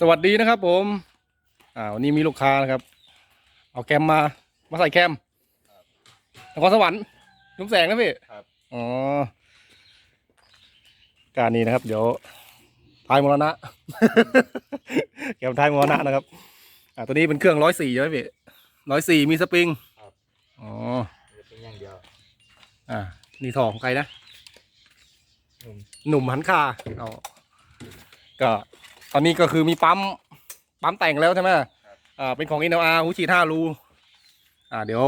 สวัสดีนะครับผม อ่าวันนี้มีลูกค้านะครับ เอาแคมมา มาใส่แคมนครสวรรค์นุ่มแสงนะพี่ครับ อ๋อ การนี้นะครับ เดี๋ยวทายมรณะ แคมทายมรณะนะครับ อ่าตัวนี้เป็นเครื่องร้อยสี่ใช่ไหมพี่ร้อยสี่มีสปริงครับ อ๋อจะเป็นอย่างเดียว อ่านี่ทองของใครนะ หนุ่มหนุ่มหันคาเอาก็ ตอนนี้ก็คือมีปั๊มปั๊มแต่งแล้วใช่ไหมอ่าเป็นของ NLR หูฉีดห้ารูอ่าเดี๋ยว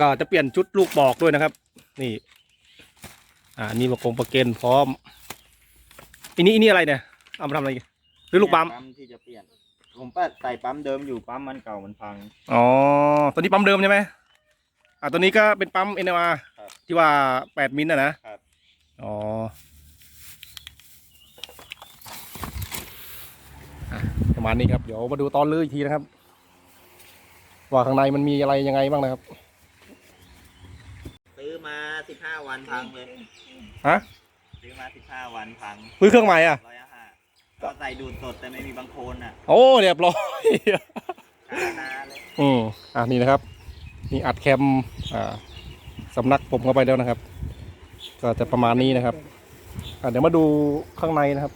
ก็จะเปลี่ยนชุดลูกบอกด้วยนะครับ นี่ อ่านี่ประกงประเกนพร้อมอันนี้อันนี้อะไรเนี่ยเอามาทำอะไรอีกหรือลูกปั๊มปั๊มที่จะเปลี่ยน ผมป้าใส่ปั๊มเดิมอยู่ปั๊มมันเก่ามันพัง อ๋อตัวนี้ปั๊มเดิมใช่ไหมอ่าตัวนี้ก็เป็นปั๊ม NLR ครับที่ว่าแปดมิลนะนะครับอ๋ออะ ประมาณนี้ครับ เดี๋ยวมาดูตอนลื้ออีกทีนะครับ ว่าข้างในมันมีอะไรยังไงบ้างนะครับ ซื้อมาสิบห้าวันพังเลย ฮะ ซื้อมาสิบห้าวันพังซื้อเครื่องใหม่อะร้อยห้าก็ใส่ดูดสดแต่ไม่มีบางโคนอะ โอ้เรียบร้อยคานาเลยอืมอะนี่นะครับ นี่อัดแคมอ่าสำนักผมเข้าไปแล้วนะครับ ก็จะประมาณนี้นะครับอะเดี๋ยวมาดูข้างในนะครับ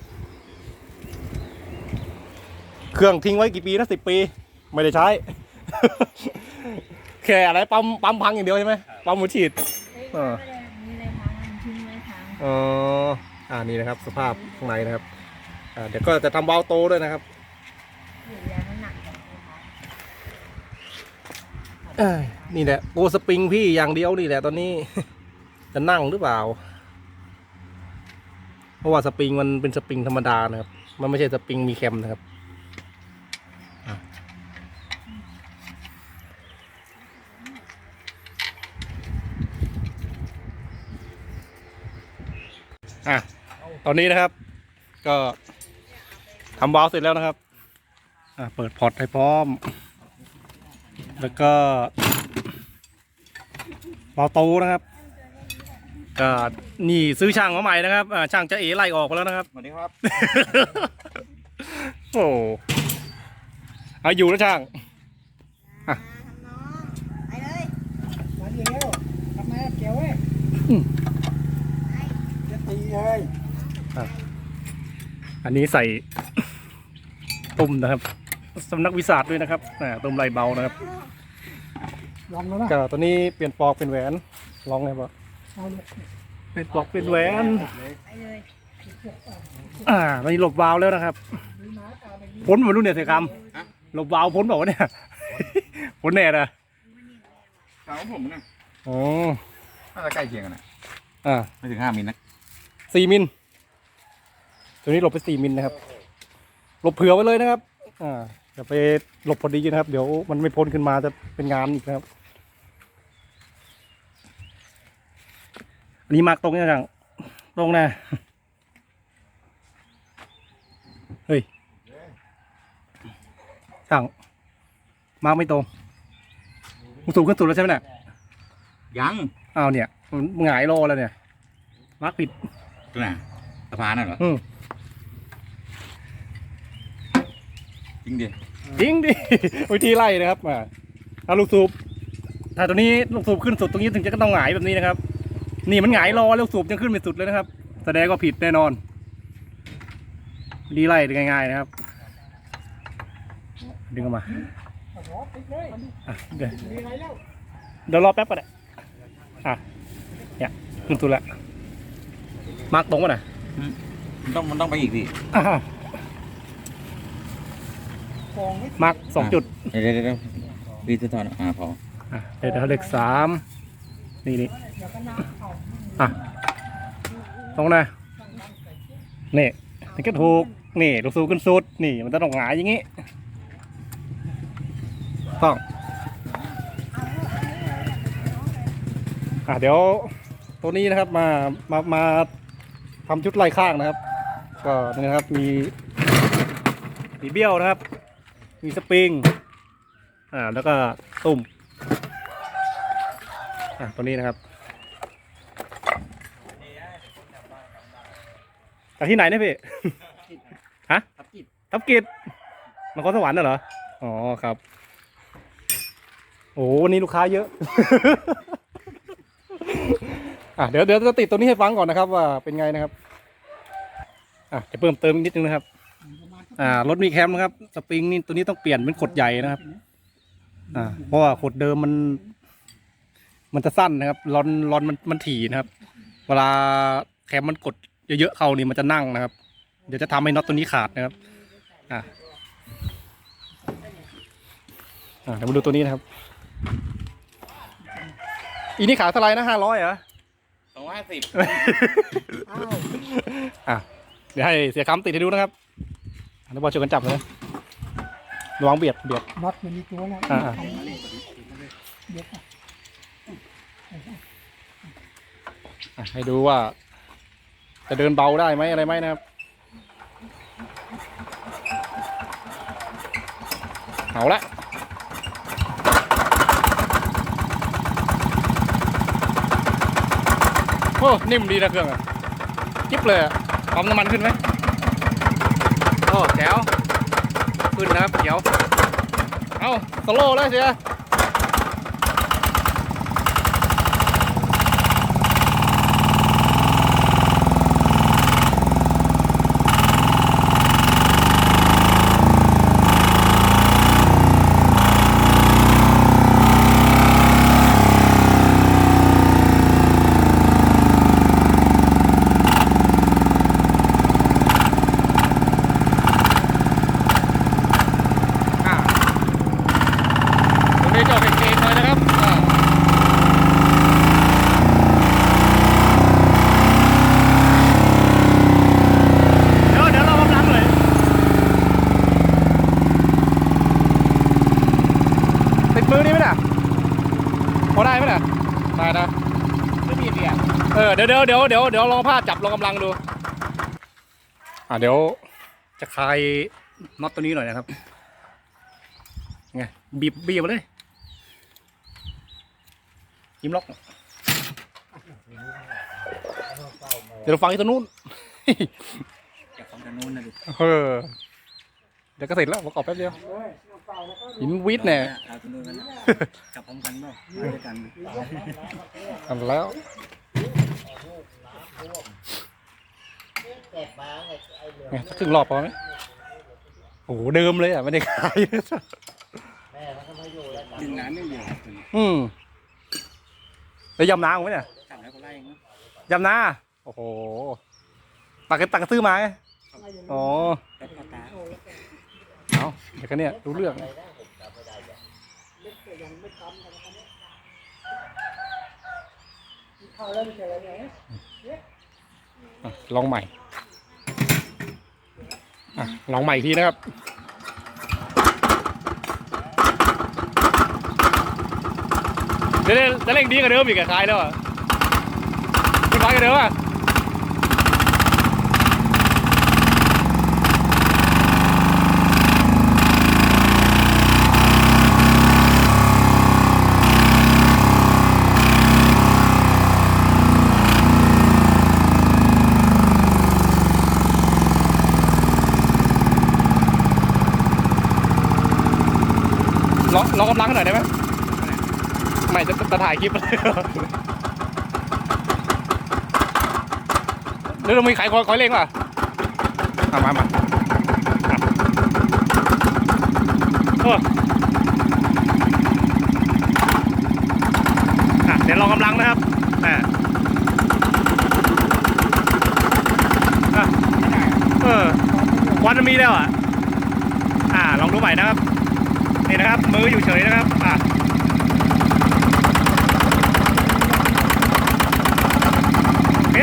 เครื่องทิ้งไว้กี่ปีนะสิบปี ไม่ได้ใช้ แค่อะไรปั๊มปั๊มพังอย่างเดียวใช่ไหมปั๊มหัวฉีด เออ มีอะไรทางทิ้งไว้ทางอ๋ออ่านี่นะครับ สภาพข้างในนะครับอ่าเดี๋ยวก็จะทำวาล์วโตด้วยนะครับหรือยาน้ำหนักของนะคะเอ้ยนี่แหละโอสปริงพี่อย่างเดียวนี่แหละตอนนี้ จะนั่งหรือเปล่า เพราะว่าสปริงมันเป็นสปริงธรรมดานะครับ มันไม่ใช่สปริงมีแคมนะครับอะอะ ตอนนี้นะครับ ก็ทำวาล์วเสร็จแล้วนะครับอะเปิดพอร์ตให้พร้อม แล้วก็เบาโตนะครับก็นี่ซื้อช่างมาใหม่นะครับอ่าช่างจะเอไล่ออกไปแล้วนะครับสวัสดีครับโอ้เอาอยู่แล้วช่างทำน้องไปเลยมาดีแล้วทำไมเกี่ยวเว้ยอืมจะตีเลย อันนี้ใส่ตุ่มนะครับสำนักวิสาดด้วยนะครับอ่าตุ่มไหลเบานะครับลองแล้วนะก็ตัวนี้เปลี่ยนปลอกเป็นแหวนลองไงบ่เอาเลยเป็นปลอกเป็นแหวนไปเลยอ่าตอนนี้หลบวาล์วแล้วนะครับมีหมาตาแบบนี้พ้นมารุ่นเนี่ยเสียคำหลบวาล์วพ้นบอกว่าเนี่ยพ้นแน่นะถามว่าผมนะอ๋อน่าจะใกล้เคียงกันนะอ่าไม่ถึงห้ามิลนะสี่มิล ตัวนี้หลบไปสี่มิลนะครับ หลบเผื่อไว้เลยนะครับ อ่าอย่าไปหลบพอดีนะครับ เดี๋ยวมันไม่พ้นขึ้นมาจะเป็นงานอีกนะครับอันนี้มาร์กตรงเนี่ยจังตรงนะเฮ้ยช่างมาร์กไม่ตรงมันสูงขึ้นสุดแล้วใช่ไหมเนี่ยยังอ้าวเนี่ยมันหงายรอแล้วเนี่ยมาร์กผิดตัวไหนสะพานน่ะเหรออืม จริงดิจริงดิ วิธีไล่นะครับอ่าเอาลูกสูบถ้าตัวนี้ลูกสูบขึ้นสุดตรงนี้ถึงจะก็ต้องหงายแบบนี้นะครับ นี่มันหงายรอลูกสูบยังขึ้นไม่สุดเลยนะครับ แสดงว่าผิดแน่นอนวิธีไล่ง่ายๆนะครับ ดึงออกมาโอ้โหติดเลยอะเดี๋ยวมีอะไรแล้วเดี๋ยวรอแป๊บก็ได้อะเนี่ยขึ้นสุดแล้วมาร์กตรงป่ะนะมันต้องมันต้องไปอีกดิอ่ากองไม่มาร์กสองจุดเดี๋ยวเดี๋ยวเดี๋ยววีจะถอนอ่าพออะเดี๋ยวเราเลขสามนี่นี่เดี๋ยวก็น้ำเอาอะตรงนะนี่นี่ก็ถูกนี่ลูกสูบขึ้นสุดนี่มันจะต้องหงายอย่างงี้ต้องอะเดี๋ยวตัวนี้นะครับมามามาทำชุดไล่ข้างนะครับ ก็นี่นะครับมีมีเบี้ยวนะครับ มีสปริง อ่า แล้วก็ตุ่ม อะตัวนี้นะครับ จากที่ไหนเนี่ยพี่ทับกิจนครสวรรค์น่ะเหรอ อ๋อครับ โอ้วันนี้ลูกค้าเยอะ อะเดี๋ยวเดี๋ยวจะติดตัวนี้ให้ฟังก่อนนะครับ ว่าเป็นไงนะครับ อะจะเพิ่มเติมอีกนิดนึงนะครับ อ่ารถมีแคมนะครับ สปริงนี่ตัวนี้ต้องเปลี่ยนเป็นขดใหญ่นะครับ อ่า เพราะว่าขดเดิมมัน มันจะสั้นนะครับรอนรอนมันมันถี่นะครับ เวลาแคมมันกดเยอะๆเข้านี่มันจะนั่งนะครับ เดี๋ยวจะทำให้น็อตตัวนี้ขาดนะครับ อ่าอ่าเดี๋ยวมาดูตัวนี้นะครับ อีนี่ขายเท่าไหร่นะห้าร้อยเหรอสองร้อยห้าสิบอะเดี๋ยวให้เสียคำติดให้ดูนะครับ อันนี้บอลช่วยกันจับเลยระวังเบียดเบียด น็อตมันมีตัวนะอ่าเดี๋ยวก่อนอะให้ดูว่า จะเดินเบาได้ไหมอะไรไหมนะครับเอาละโอ้นิ่มดีนะเครื่องอะจิ๊บเลยอะปั๊มน้ำมันขึ้นไหม โอ้แถวขึ้นนะครับเขียว เอาสโลว์เลยเสีย อ่าตรงนี้จอดเก่งๆหน่อยนะครับอ่าเดี๋ยวเดี๋ยวเรากำลังเลยติดมือนี่ไหมน่ะ พอได้ไหมน่ะได้นะไม่มีเดียเออเดี๋ยวเดี๋ยวเดี๋ยวเดี๋ยวเดี๋ยวลองผ้าจับลองกำลังดู อ่าเดี๋ยวจะคลายน็อตตัวนี้หน่อยนะครับไงบีบบีบมาเลยยิ้มล็อก เดี๋ยวเราฟังอีกตัวนู้นจากฝั่งด้านนู้นนะดิเออเดี๋ยวก็เสร็จแล้วประกอบแป๊บเดียว หินวิทย์เนี่ยเอาตัวนู้นกันนะกลับพร้อมกันเปล่ามาด้วยกันทำแล้วไงสักครึ่งรอบพอไหมโอ้โหเดิมเลยอะไม่ได้ขายดินน้ำไม่เยอะอืมแล้วยำน้ำไหมเนี่ยทำแล้วก็ไล่เนาะยำน้าโอ้โหตักกระตักกระซื้อมาไงอ๋อแล้วก็ตา เอาเดี๋ยวกันเนี่ยรู้เรื่องลองใหม่ลองใหม่อีกทีนะครับเดี๋ยวๆจะเร่งดีกว่าเดิมอีกอะคลายแล้วอะคุณฟ้ากันเดิมอะ กำลังกันหน่อยได้ไหมไม่จะจะถ่ายคลิปเลยเดี๋ยวเรามีขายคอยคอยเร่งป่ะเอามามาอะโอ้อะเดี๋ยวลองกำลังนะครับอะอะเออควันมันมีแล้วอะ อ่า ลองดูใหม่นะครับ นี่นะครับ มืออยู่เฉยนะครับอะโอเค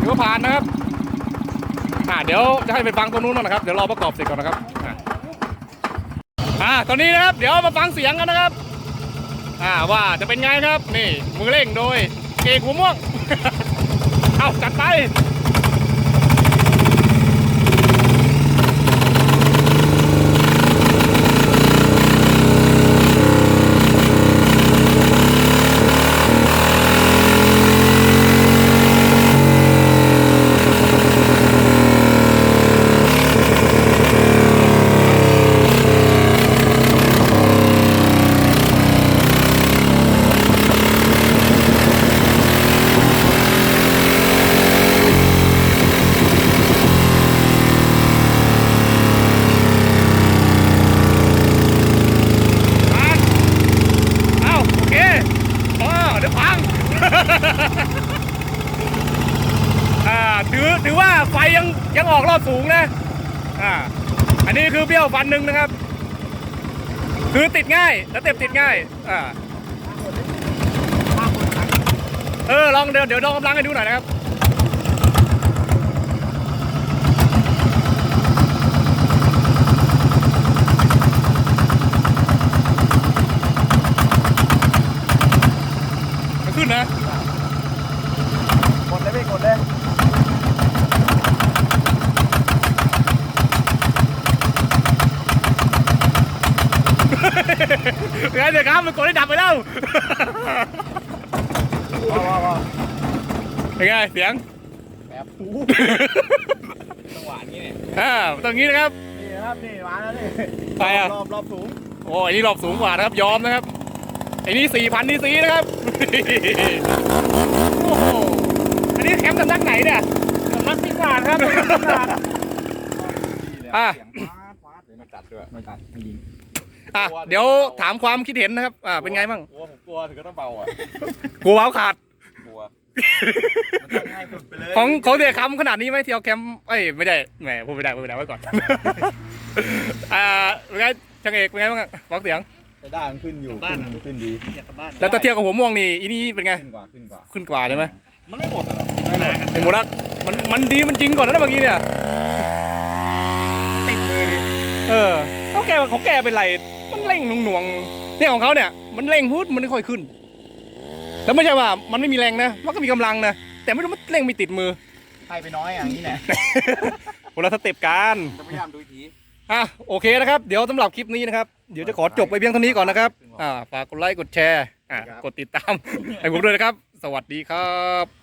ถือว่าผ่านนะครับอ่าเดี๋ยวจะให้ไปฟังตรงนู้นนะครับ เดี๋ยวรอประกอบเสร็จก่อนนะครับอะอ่าตอนนี้นะครับ เดี๋ยวมาฟังเสียงกันนะครับอ่าว่าจะเป็นไงครับ นี่มือเร่งโดยเกกหัวม่วง เอาจัดไป ต้องออกรอบสูง นะอ่าอันนี้คือเบี้ยวฟันหนึ่งนะครับ คือติดง่ายแล้วเต็มติดง่ายอ่าเออลองเดี๋ยวเดี๋ยวลองกำลังให้ดูหน่อยนะครับขึ้นนะกดเลยพี่กดเลย ไงเดี๋ยวครับมันกดได้ดับไปแล้วว้าวว้าวว้าวเป็นไงเสียงแบบจังหวะนี้เนี่ยอ่าตรงนี้นะครับนี่นะครับนี่มาแล้วนี่ไปอะรอบรอบสูงโอ้อันนี้รอบสูงกว่านะครับยอมนะครับไอ้นี่สี่พันดีซีนะครับโอ้โหอันนี้แคมป์สำนักไหนเนี่ยสำนักพิศาจครับสำนักพิศาจอะเสียงฟาดฟาดเลยมาจัดด้วยมาจัดไม่ยิง อะเดี๋ยวถามความคิดเห็นนะครับ อ่าเป็นไงบ้างกลัวผมกลัวถึงก็ต้องเบาอะกลัวเว้าขาดกลัวมันต้องง่ายสุดไปเลยของของเดียคำขนาดนี้ไหมที่เอาแคมป์เอ้ยไม่ได้แหมพูดไม่ได้พูดไม่ได้ไว้ก่อน อ่าเป็นไงช่างเอกเป็นไงบ้างอะฟังเสียงใช้ได้มันขึ้นอยู่ขึ้นขึ้นดีอยากกลับบ้านแล้วตะเทียบกับหัวม่วงนี่อีนี่เป็นไง ขึ้นกว่าขึ้นกว่าขึ้นกว่าใช่ไหมมันไม่หมดหรอเป็นหมดแล้วมันมันดีมันจริงก่อนนะเมื่อกี้เนี่ยติดเลยดิ เออเขาแกเขาแกเป็นไรมันเร่งหน่วงๆเนี่ยของเขาเนี่ยมันเร่งพุดมันไม่ค่อยขึ้น แล้วไม่ใช่ว่ามันไม่มีแรงนะมันก็มีกำลังนะแต่ไม่รู้มันเร่งไม่ติดมือให้ไปน้อยอย่างนี้แหละคนละสเต็ปกันจะพยายามดูอีกทีอะโอเคนะครับเดี๋ยวสำหรับคลิปนี้นะครับเดี๋ยวจะขอจบไปเพียงเท่านี้ก่อนนะครับอ่าฝากกดไลค์กดแชร์อ่ากดติดตามให้ผมด้วยนะครับ สวัสดีครับ